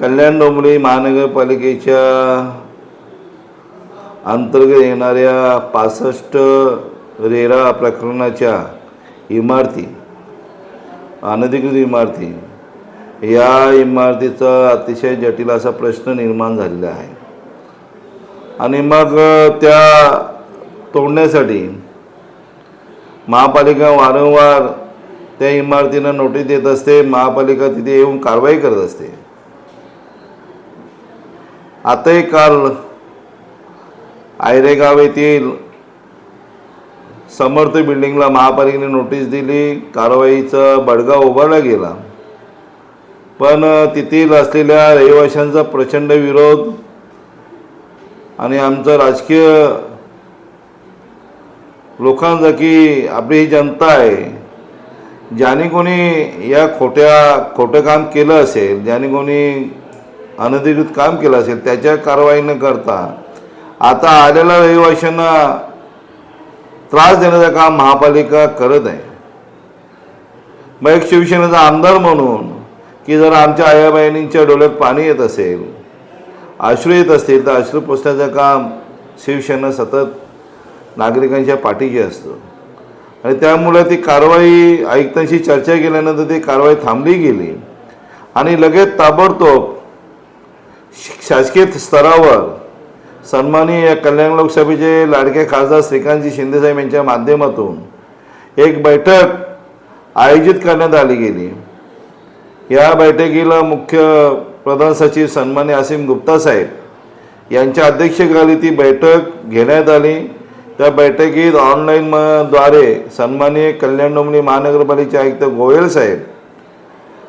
कल्याण डोंबरी महानगरपालिकेच्या अंतर्गत येणाऱ्या पासष्ट रेरा प्रकरणाच्या इमारती अनधिकृत इमारती या इमारतीचा अतिशय जटिल असा प्रश्न निर्माण झालेला आहे आणि मग त्या तोडण्यासाठी महापालिका वारंवार त्या इमारतींना नोटीस देत असते महापालिका तिथे येऊन कारवाई करत असते आताही काल आयरेगाव येथील समर्थ बिल्डिंगला महापालिकेने नोटीस दिली कारवाईचा बडगा उभारला गेला. पण तेथील असलेल्या रहिवाशांचा प्रचंड विरोध आणि आमचं राजकीय लोकांचा की आपली ही जनता आहे ज्याने कोणी या खोट्या खोटं काम केलं असेल ज्याने कोणी अनधिकृत काम केलं असेल त्याच्या कारवाई न करता. आता आलेल्या रहिवाशांना त्रास देण्याचं काम महापालिका करत आहे. मग एक शिवसेनेचा आमदार म्हणून की जर आमच्या आया बहिणींच्या डोळ्यात पाणी येत असेल अश्रू येत असतील तर अश्रू पोचण्याचं काम शिवसेना सतत नागरिकांच्या पाठीशी असतं. आणि त्यामुळे ती कारवाई आयुक्तांशी चर्चा केल्यानंतर ती कारवाई थांबली गेली. आणि लगेच ताबडतोब शासकीय स्तरावर सन्माननीय या कल्याण लोकसभेचे लाडके खासदार श्रीकांतजी शिंदेसाहेब यांच्या माध्यमातून एक बैठक आयोजित करण्यात आली गेली. या बैठकीला मुख्य प्रधान सचिव सन्मान्य असीम गुप्ता साहेब यांच्या अध्यक्षतेखाली ती बैठक घेण्यात आली. त्या बैठकीत ऑनलाईन द्वारे सन्माननीय कल्याण डोंबिवली महानगरपालिकेचे आयुक्त गोयल साहेब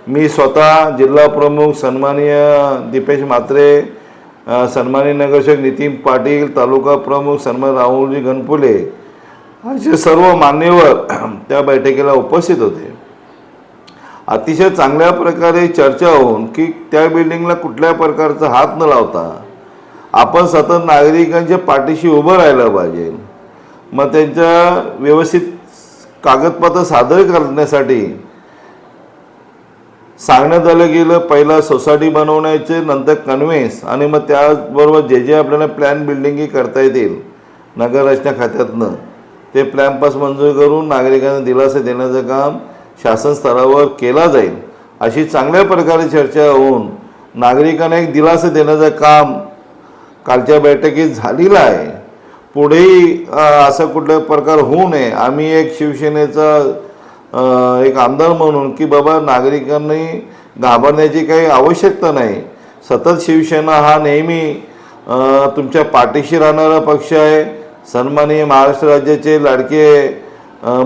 मी स्वतः जिल्हा प्रमुख सन्माननीय दीपेश म्हात्रे सन्माननीय नगरसेवक नितीन पाटील तालुका प्रमुख सन्मान राहुलजी गणपुले असे सर्व मान्यवर त्या बैठकीला उपस्थित होते. अतिशय चांगल्या प्रकारे चर्चा होऊन की त्या बिल्डिंगला कुठल्या प्रकारचा हात न लावता आपण सतत नागरिकांच्या पाठीशी उभं राहिलं पाहिजे. मग त्यांच्या व्यवस्थित कागदपत्र सादर करण्यासाठी सांगण्यात आलं गेलं पहिला सोसायटी बनवण्याचे नंतर कन्व्हेन्स आणि मग त्याचबरोबर जे जे आपल्याला प्लॅन बिल्डिंगही करता येतील नगररचना खात्यातनं. ते प्लॅन पास मंजूर करून नागरिकांना दिलासा देण्याचं काम शासन स्तरावर केला जाईल. अशी चांगल्या प्रकारे चर्चा होऊन नागरिकांना एक दिलासा देण्याचं काम कालच्या बैठकीत झालेलं आहे. पुढेही असा असं कुठला प्रकार होऊ नये. आम्ही एक शिवसेनेचा एक आमदार म्हणून की बाबा नागरिकांनी घाबरण्याची काही आवश्यकता नाही. सतत शिवसेना हा नेहमी तुमच्या पाठीशी राहणारा पक्ष आहे. सन्माननीय महाराष्ट्र राज्याचे लाडके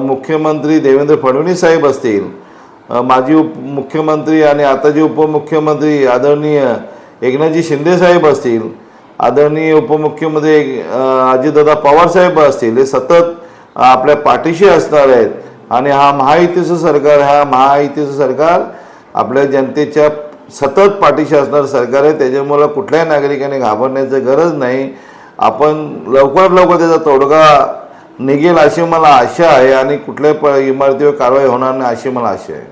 मुख्यमंत्री देवेंद्र फडणवीस साहेब असतील. माजी उप मुख्यमंत्री आणि आताचे उपमुख्यमंत्री आदरणीय एकनाथजी शिंदे साहेब असतील आदरणीय उपमुख्यमंत्री अजितदादा पवार साहेब असतील हे सतत आपल्या पाठीशी असणार आहेत. आणि हा महायुतीचं सरकार हा महायुतीचं सरकार आपल्या जनतेच्या सतत पाठीशी असणारं सरकार आहे. त्याच्यामुळं कुठल्याही नागरिकाने घाबरण्याची गरज नाही. आपण लवकरात लवकर त्याचा तोडगा निघेल अशी मला आशा आहे आणि कुठल्याही प इमारतीवर कारवाई होणार नाही अशी मला आशा आहे.